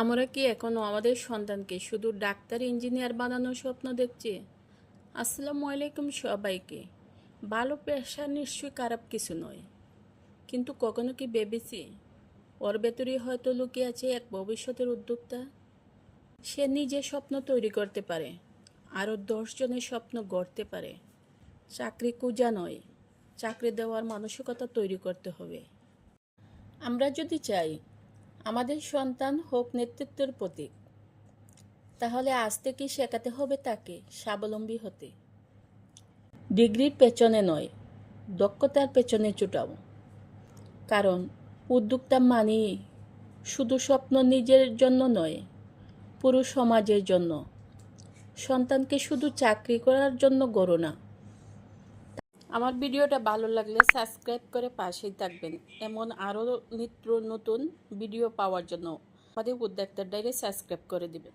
আমরা কি এখনও আমাদের সন্তানকে শুধু ডাক্তার, ইঞ্জিনিয়ার বানানোর স্বপ্ন দেখছি? আসসালামু আলাইকুম সবাইকে। ভালো পেশা নিশ্চয়ই খারাপ কিছু নয়। কিন্তু কখনো কি ভেবেছি? ওর ভেতরেই হয়তো লুকিয়ে আছে এক ভবিষ্যতের উদ্যোক্তা। সে নিজে স্বপ্ন তৈরি করতে পারে। আরও দশজনের স্বপ্ন গড়তে পারে। চাকরি কুজা নয়। চাকরি দেওয়ার মানসিকতা তৈরি করতে হবে। আমরা যদি চাই আমাদের সন্তান হোক নেতৃত্বের প্রতীক। তাহলে আজ থেকেই শেখাতে হবে তাকে স্বাবলম্বী হতে? ডিগ্রির পেছনে নয়, দক্ষতার পেছনে ছুটাও কারণ উদ্যোক্তা মানেই শুধু স্বপ্ন নিজের জন্য নয়, পুরো সমাজের জন্য। সন্তানকে শুধু চাকরি করার জন্য গড়ো না আমার ভিডিওটা ভালো লাগলে সাবস্ক্রাইব করে পাশেই থাকবেন। এমন আরও নিত্য নতুন ভিডিও পাওয়ার জন্য আমাদের উদ্যোক্তার ডাইরে সাবস্ক্রাইব করে দিবেন।